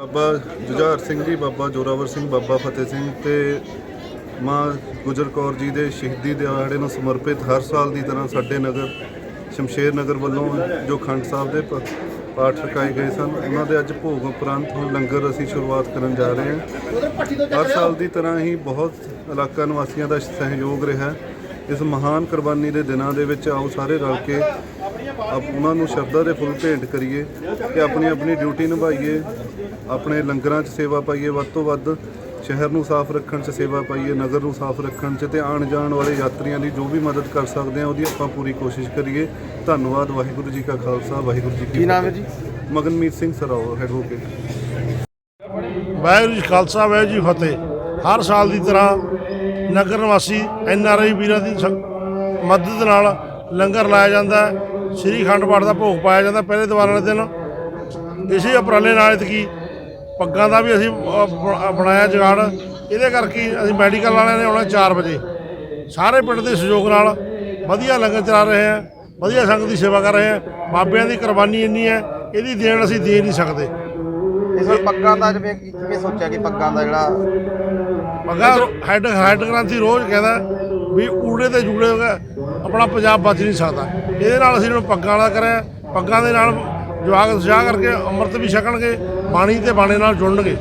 ਬਾਬਾ ਜੁਝਾਰ ਸਿੰਘ ਜੀ, ਬਾਬਾ ਜੋਰਾਵਰ ਸਿੰਘ, ਬਾਬਾ ਫਤਿਹ ਸਿੰਘ ਤੇ ਮਾਂ ਗੁਜਰ ਕੌਰ ਜੀ ਦੇ ਸ਼ਹੀਦੀ ਦਿਹਾੜੇ ਨੂੰ ਸਮਰਪਿਤ ਹਰ ਸਾਲ ਦੀ ਤਰ੍ਹਾਂ ਸਾਡੇ ਨਗਰ, ਸ਼ਮਸ਼ੇਰ ਨਗਰ ਵੱਲੋਂ ਜੋ ਖੰਡ ਸਾਹਿਬ ਦੇ ਪ- ਪਾਠ ਰਖਾਏ ਗਏ ਸਨ, ਉਹਨਾਂ ਦੇ ਅੱਜ ਭੋਗ ਉਪਰੰਤ ਹੁਣ ਲੰਗਰ ਅਸੀਂ ਸ਼ੁਰੂਆਤ ਕਰਨ ਜਾ ਰਹੇ ਹਾਂ। ਹਰ ਸਾਲ ਦੀ ਤਰ੍ਹਾਂ ਹੀ ਬਹੁਤ ਇਲਾਕਾ ਨਿਵਾਸੀਆਂ ਦਾ ਸਹਿਯੋਗ ਰਿਹਾ। ਇਸ ਮਹਾਨ ਕੁਰਬਾਨੀ ਦੇ ਦਿਨਾਂ ਦੇ ਵਿੱਚ ਆਓ ਸਾਰੇ ਰਲ ਕੇ ਆਪ, ਉਹਨਾਂ ਨੂੰ ਸ਼ਰਧਾ ਦੇ ਫੁੱਲ ਭੇਂਟ ਕਰੀਏ ਤੇ ਆਪਣੀ ਆਪਣੀ ਡਿਊਟੀ ਨਿਭਾਈਏ। ਆਪਣੇ ਲੰਗਰਾਂ 'ਚ ਸੇਵਾ ਪਾਈਏ ਵੱਧ ਤੋਂ ਵੱਧ ਸ਼ਹਿਰ ਨੂੰ ਸਾਫ਼ ਰੱਖਣ 'ਚ ਸੇਵਾ ਪਾਈਏ ਨਗਰ ਨੂੰ ਸਾਫ਼ ਰੱਖਣ 'ਚ ਤੇ ਆਉਣ ਜਾਣ ਵਾਲੇ ਯਾਤਰੀਆਂ ਦੀ ਜੋ ਵੀ ਮਦਦ ਕਰ ਸਕਦੇ ਆ ਉਹਦੀ ਆਪਾਂ ਪੂਰੀ ਕੋਸ਼ਿਸ਼ ਕਰੀਏ। ਧੰਨਵਾਦ ਵਾਹਿਗੁਰੂ ਜੀ ਕਾ ਖਾਲਸਾ ਵਾਹਿਗੁਰੂ ਜੀ ਕੀ ਨਾਮ ਹੈ ਜੀ? ਮਗਨਮੀਤ ਸਿੰਘ ਸਰਾਓ ਐਡਵੋਕੇਟ ਵਾਹਿਗੁਰੂ ਜੀ ਖਾਲਸਾ ਵਾਹਿਗੁਰੂ ਜੀ ਫਤਿਹ। ਹਰ ਸਾਲ ਦੀ ਤਰ੍ਹਾਂ ਨਗਰ ਨਿਵਾਸੀ ਐਨ ਆਰ ਆਈ ਵੀਰਾਂ ਦੀ ਸ- ਮਦਦ ਨਾਲ ਲੰਗਰ ਲਾਇਆ ਜਾਂਦਾ ਹੈ। ਸ੍ਰੀ ਅਖੰਡ ਪਾਠ ਦਾ ਭੋਗ ਪਾਇਆ ਜਾਂਦਾ ਪਹਿਲੇ ਦੀਵਾਰ ਵਾਲੇ ਦਿਨ। ਇਸੇ ਉਪਰਾਲੇ ਨਾਲ ਇਤਕੀ ਪੱਗਾਂ ਦਾ ਵੀ ਅਸੀਂ ਬਣਾਇਆ ਜੁਗਾੜ। ਇਹਦੇ ਕਰਕੇ ਹੀ ਅਸੀਂ ਮੈਡੀਕਲ ਵਾਲਿਆਂ ਨੇ ਆਉਣਾ 4 ਵਜੇ। ਸਾਰੇ ਪਿੰਡ ਦੇ ਸਹਿਯੋਗ ਨਾਲ ਵਧੀਆ ਲੰਗਰ ਚਲਾ ਰਹੇ ਹਾਂ ਵਧੀਆ ਸੰਗਤ ਦੀ ਸੇਵਾ ਕਰ ਰਹੇ ਹਾਂ ਬਾਬਿਆਂ ਦੀ ਕੁਰਬਾਨੀ ਇੰਨੀ ਹੈ ਇਹਦੀ ਦੇਣ ਅਸੀਂ ਦੇ ਨਹੀਂ ਸਕਦੇ। ਇਸ ਵਾਰ ਪੱਗਾਂ ਦਾ ਜਿਵੇਂ ਕਿ- ਕਿਵੇਂ ਸੋਚਿਆ ਕਿ ਪੱਗਾਂ ਦਾ ਜਿਹੜਾ ਮਗਾ ਹੈਡ ਹੈਡ ਕ੍ਰਾਂਤੀ ਰੋਜ਼ ਕਹਿੰਦਾ ਵੀ ਊੜੇ ਤੇ ਜੂੜੇ ਹੋ ਆਪਣਾ ਪੰਜਾਬ ਬਚ ਨਹੀਂ ਸਕਦਾ। ਇਹਦੇ ਨਾਲ ਅਸੀਂ ਇਹਨੂੰ ਪੱਗਾਂ ਵਾਲਾ ਕਰਿਆ ਪੱਗਾਂ ਦੇ ਨਾਲ ਜਵਾਗ ਉਤਸ਼ਾਹ ਕਰਕੇ ਅੰਮ੍ਰਿਤ ਵੀ ਛਕਣਗੇ ਬਾਣੀ ਤੇ ਬਾਣੇ ਨਾਲ ਜੁੜਨਗੇ।